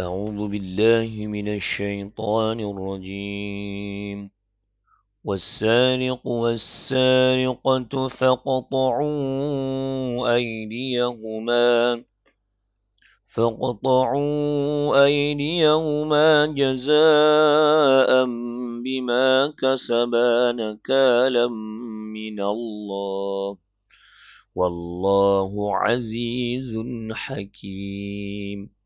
أعوذ بالله من الشيطان الرجيم. والسارق والسارقة فاقطعوا أيديهما فاقطعوا أيديهما جزاء بما كسبا نكالا من الله. والله عزيز حكيم.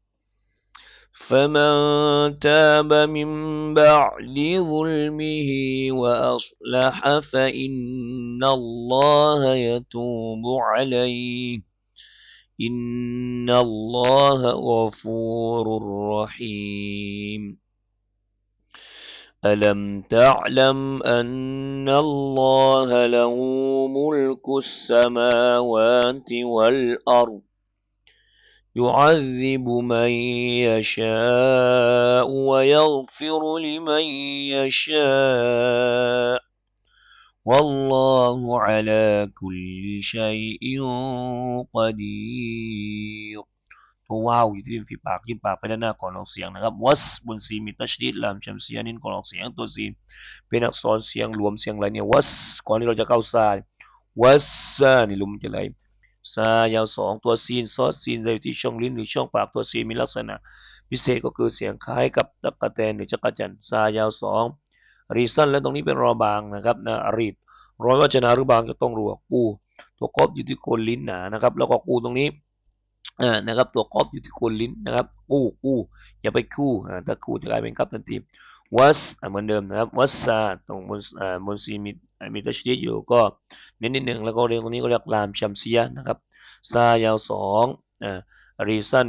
فمن تاب من بعد ظلمه وأصلح فإن الله يتوب عليه إن الله غفور رحيم ألم تعلم أن الله له ملك السماوات والأرض يعذب من يشاء ويغفر لمن يشاء والله على كل شيء قدير ตัวว้าวอยู่ที่ริมฝีปากยิ้มปากไปด้านหน้าก่อนออกเสียงนะครับวัสบนซีมีตัชดีดลามชัมเซียนินก่อนออกเสียงตัวซีเป็นอักษรเสียงรวมเสียงอะไรเนี่ยวัสก่อนที่เราจะเข้าซาวัสซานี่ลุมจะไหล ซายาวสองตัวซีนซอสซีนจะอยู่ที่ช่องลิ้นหรือช่องปากตัวซีนมีลักษณะ พิเศษก็คือเสียงคล้ายกับตะกะแตนหรือจักรจันซายาวสองรีซันและตรงนี้เป็นรอบางนะครับนะรีดร้อยวัจนาหรือบางจะต้องรัวกูตัวกอบอยู่ที่โคนลิ้นหนานะครับ แล้วก็กูตรงนี้อ่านะครับ ตัวกอบอยู่ที่โคนลิ้นนะครับกู้กู้อย่าไปคู่อ่าถ้าคู่จะกลายเป็นครับทันทีวัสเหมือนเดิมนะครับวัสซาตรงบนอ่าบนซีมี มีตัชดีอยู่ก็เน้นนิดหนึ่งแล้วก็เรียงตรงนี้ก็เรียกลามชัมเซียนะครับซายาวสองอ่ารีซัน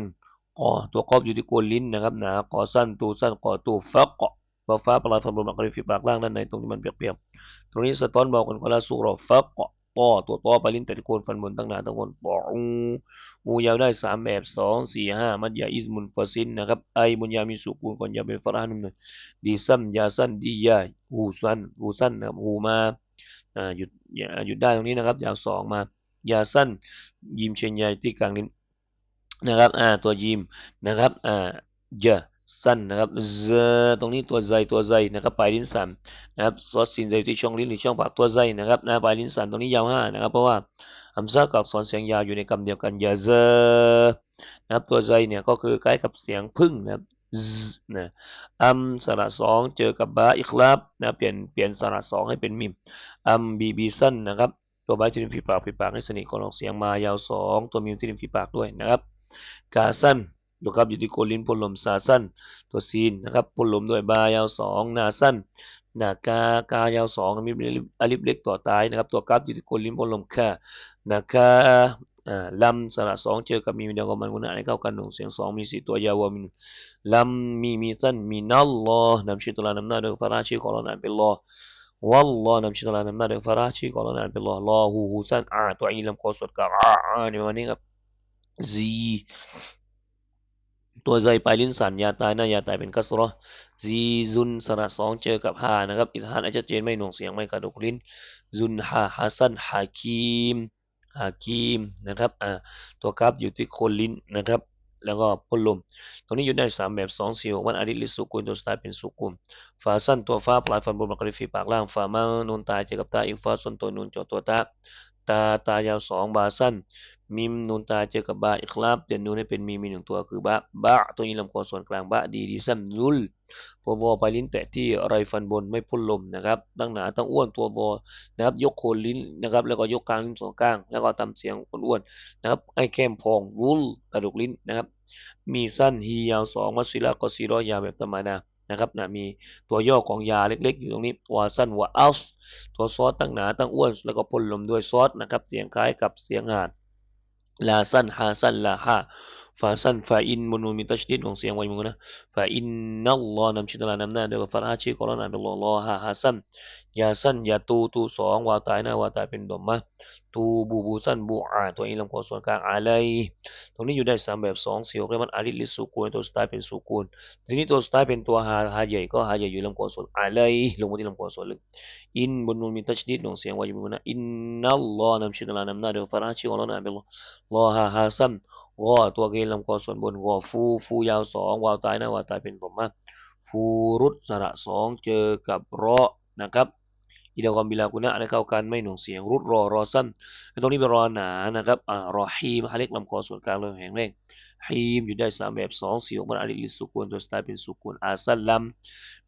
กอตัวกอบอยู่ที่โคนลิ้นนะครับหนากอสั้นตูสั้นกอตูฟักกาะบาฟ้าปลายฟันบนมักริฟีปากล่างด้านในตรงนี้มันเปียกๆตรงนี้สะท้อนบอกกันก็ละสูรฟักกอ ต่อตัวต่อไปลิ้นแต่โคนฟันบนตั้งหนาตั้งบนปออูอูยาวได้สามแบบสองสี่ห้ามัดยาอิสมุนฟาซินนะครับไอบุญยามีสุกูลก่อนยาเป็นฟาราหนึ่งหนึ่งดีซัมยาสั้นดียาหูสั้นหูสั้นนะครับหูมาอ่าหยุดหยุดได้ตรงนี้นะครับยาวสองมายาสั้นยิมเชนยาที่กลางลิ้นนะครับอ่าตัวยิมนะครับอ่าเยอะ สั้นนะครับเซตรงนี้ตัวใจตัวใจนะครับปลายลิ้นสันนะครับซอสซินใจที่ช่องลิ้นหรือช่องปากตัวใจนะครับนะปลายลิ้นสันตรงนี้ยาวห้านะครับเพราะว่าอัมซากับสอนเสียงยาวอยู่ในคำเดียวกันยาเซนะครับตัวใจเนี่ยก็คือใกล้กับเสียงพึ่งนะครับนะอัมสระสองเจอกับบาอิคลาบนะเปลี่ยนเปลี่ยนสระสองให้เป็นมิมอัมบีบีสั้นนะครับตัวบาที่ริมฝีปากฝีปากให้สนิทก่อนออกเสียงมายาวสองตัวมิมที่ริมฝีปากด้วยนะครับกาสั้น ดูครับอยู่ที่โคลินพลลมซาสั้น ตัวซีนนะครับพลลมด้วยบายาวสองนาสั้นนากากายาวสองมีอลิฟเล็กต่อตายนะครับตัวกับอยู่ที่โคลินพลลมค่านากาลำสระสองเจอกับมีเดียวกับมันกุณะในเข้ากันหนึ่งเสียงสองมีสี่ตัวยาวมีลำมีมีสั้นมีนัลลอฮ์นำชื่อตัวลานำหน้าโดยฟาราชื่อของเรานั้นเป็นลอวัลลอฮ์นำชื่อตัวลานำหน้าโดยฟาราชื่อของเรานั้นเป็นลอลอฮูฮูสั้นอ่าตัวอีลำคอสดกับอ่าอ่าในวันนี้ครับซี ตัวใจปลายลิ้นสันยาตายหน้ายาตายเป็นกัสรอซีซุนสระสองเจอกับฮานะครับอิทานอาจจะเจนไม่หน่วงเสียงไม่กระดกลิ้นซุนฮาฮัสันฮาคีมฮาคีมนะครับอ่าตัวกราฟอยู่ที่โคนลิ้นนะครับ แล้วก็พ่นลม ตรงนี้อยู่ได้สามแบบสองสี่หกวันอาทิตย์ลิสุกุลตัวสไตล์เป็นสุกุลฝาสั้นตัวฟ้าปลายฟันบนมักริฟีปากล่างฝามานูนตายเจอกับตาอีกฟ้าส่วนตัวนูนจอตัวตา ตาตายาวสองบาสั้นมิมนูนตาเจอกับบาอีกครับเปลี่ยนนูนให้เป็นมีมีหนึ่งตัวคือบะบะตัวนี้ลำคอส่วนกลางบะดีดีซัมซุลตัววอไปลิ้นแตะที่ไรฟันบนไม่พ่นลมนะครับตั้งหนาตั้งอ้วนตัววอนะครับยกโคนลิ้นนะครับแล้วก็ยกกลางลิ้นส่วนกลาง แล้วก็ทำเสียงอ้วนๆนะครับไอ้แคมพองวุลกระดูกลิ้นนะครับมีสั้นฮียาวสองมัสซิลากอซีรอยาวแบบธรรมดา นะครับนะมีตัวย่อของยาเล็ก ๆ อยู่ตรงนี้วาสั้นวาอัลส์ตัวซอสตั้งหนาตั้งอ้วน แล้วก็พ่นลมด้วยซอสนะครับเสียงคล้ายกับเสียงหาดลาสันฮาสันลาฮา ฟาสั้นฟาอินมนูมีตัชดิดของเสียงไว้มึงนะฟาอินนัลลอฮ์นำชื่อตลานำหน้าโดยฟาราชื่อของเรานามเป็นลอลอฮาฮาสั้นยาสั้นยาตูตูสองวาตายหน้าวาตายเป็นดอมมะตูบูบูสั้นบูอาตัวนี้ลำคอส่วนกลางอะไรตรงนี้อยู่ได้สามแบบสองเสียวเรียกมันอาลิลิสุกูลตัวสไตล์เป็นสุกูลทีนี้ตัวสไตล์เป็นตัวฮาฮาใหญ่ก็ฮาใหญ่อยู่ลำคอส่วนอะไรลงมาที่ลำคอส่วนลึกอินบนนูนมีตัชดิดของเสียงไว้มึงนะอินนัลลอฮ์นำชื่อตลานำหน้าโดยฟาราชื่อของเรานามเป็นลอฮาฮาสั้น กอตัวเกณฑ์ลำคอส่วนบนกอฟู ฟูยาวสองวาวตายนะวาวตายเป็นผมมะฟูรุตสระสองเจอกับรอนะครับอิดะกอมบิลากุนะอะไรเข้ากันไม่หน่วงเสียงรุดรอรอสั้นตรงนี้เป็นรอหนานะครับอ่ารอฮีมฮาเล็กลำคอส่วนกลางเลยแห่งแรงฮีมอยู่ได้สามแบบสองสี่ออกมาอาลิลิสุกุนตัวสไตล์เป็นสุกุนอาซัลลัม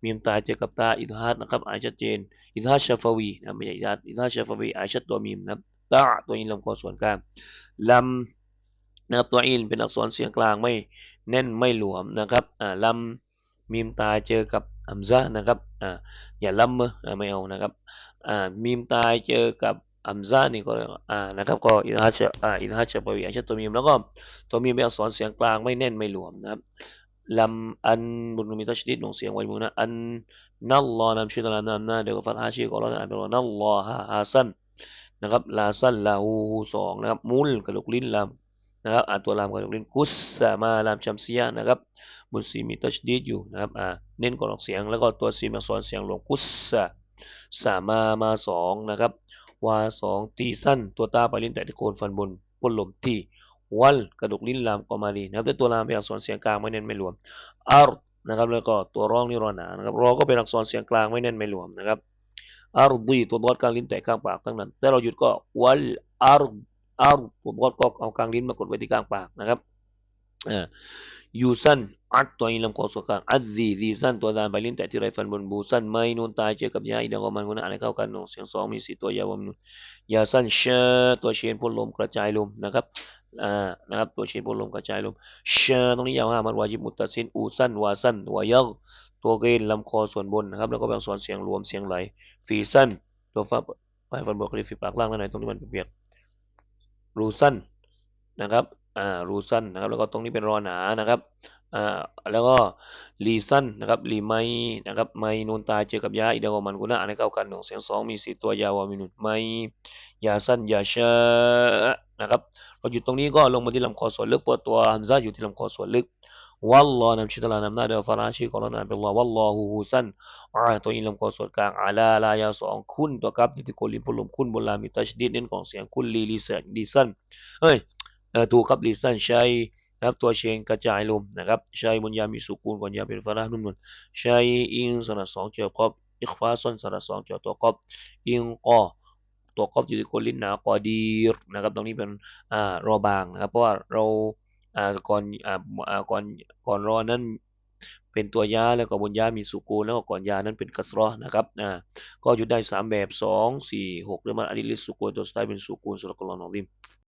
มีมตายเจอกับตาอิทฮัดนะครับอายชัดเจนอิทฮัดชาฟวีนะไม่ใช่อิทฮัดอิทฮัดชาฟวีอายชัดตัวมีมนะตาตัวนี้ลำคอส่วนกลางลัม นะครับตัวอินเป็นอักษรเสียงกลางไม่แน่นไม่หลวมนะครับอ่าลัมมีมตายเจอกับอัมซะนะครับอ่าอย่าลัมเมอไม่เอานะครับอ่ามีมตายเจอกับอัมซะนี่ก็อ่านะครับก็อินฮัชอ่าอินฮัชปวีอาชัดตัวมีมแล้วก็ตัวมีมเป็นอักษรเสียงกลางไม่แน่นไม่หลวมนะครับลัมอันบุญมีตัชดิดหน่งเสียงไว้มือนะอันนัลลอฮ์นำชื่อตามนามนะเดี๋ยวก็ฟัดฮาชีก็แล้วนะเป็นว่านัลลอฮะฮาซันนะครับลาซันลาหูสองนะครับมุลกระดูกลิ้นลำ นะครับอ่านตัวลามกระดูกลิ้นกุสซามาลามชัมซียะนะครับบุญซีมีตัชดิดอยู่นะครับอ่าเน้นก่อนออกเสียงแล้วก็ตัวซีมอักษรเสียงลงกุสซาสามามาสองนะครับวาสองตีสั้น ตัวตาไปลิ้นแต่ที่โคนฟันบนพ้นลมที่วัลกระดูกลิ้นลามก็มาดีนะครับแต่ตัวลามเป็นอักษรเสียงกลางไม่เน้นไม่รวมอาร์นะครับแล้วก็ตัวร้องนี่รอหนานะครับรอก็เป็นอักษรเสียงกลางไม่เน้นไม่รวมนะครับอาร์ดีตัวดอดกลางลิ้นแตะกลางปากทั้งนั้นแต่เราหยุดก็วัลอาร์ อาร์ตัวดอดก็เอากลางลิ้นมากดไว้ที่กลางปากนะครับอ่ายูซันอัดตัวอินลำคอส่วนกลางอัดซีซีซันตัวดานไปลิ้นแตะที่ไรฟันบนบูซันไม่นูนตายเจอกับยาอีดังก็มันคนอะไรเข้ากันเสียงสองมีสี่ตัวยาวมนุษย์ยาสั้นเชตัวเชนพ่นลมกระจายลมนะครับอ่านะครับตัวเชนพ่นลมกระจายลมเชตรงนี้ยาวห้ามันวาจิบมุตตัสินอูซันวาซันวายักตัวเกณฑ์ลำคอส่วนบนนะครับแล้วก็แบ่งส่วนเสียงรวมเสียงไหลฟีซันตัวฟ้าไปฟันบนกริฟีปากล่างด้านในตรงนี้มันเปียก รูซันนะครับอ่ารูซันนะครับแล้วก็ตรงนี้เป็นรอหนานะครับอ่าแล้วก็ลีซันนะครับลีไมนะครับไมนูนตาเจอกับยาอีเดกมันกุนะอันนี้เข้ากันหนึ่งเสียงสองมีสี่ตัวยาวามินุนไมยาสั้นยาชานะครับเราอยู่ตรงนี้ก็ลงมาที่ลำคอส่วนลึกปวดตัวฮัมซาอยู่ที่ลำคอส่วนลึก วัลลอฮ์นำชื่อตลานำหน้าเดียวฟาราชีของเรานาเป็นลอวัลลอฮูฮูซันอ่าตัวอินลำคอส่วนกลางอาลาลายาสองคุณตัวกับที่โกลิมพลมคุณบนลามีตัชดีดเน้นของเสียงคุณลีลีเซนดีซันเฮ้ยถูกครับลีซันใช้นะครับตัวเชนกระจายลมนะครับใช้บนยามีสุกูลก่อนยาเป็นฟารานุ่มนใช้อิงสระสองเจอครบอิคฟาซอนสระสองเจอตัวครบอิงกอตัวครบอยู่ที่โกลินหนากอดีรนะครับตรงนี้เป็นอ่ารอบางนะครับเพราะว่าเรา ก่อนอ่าก่อนก่อนรอนั้นเป็นตัวยาแล้วก็บนยามีสุกูลแล้วก็ก่อนยานั้นเป็นกัสรอนะครับอ่าก็หยุดได้สามแบบสองสี่หกหรือมันอดิลิสุกูลตัวสไตล์เป็นสุกูลสุรกลอนอลิม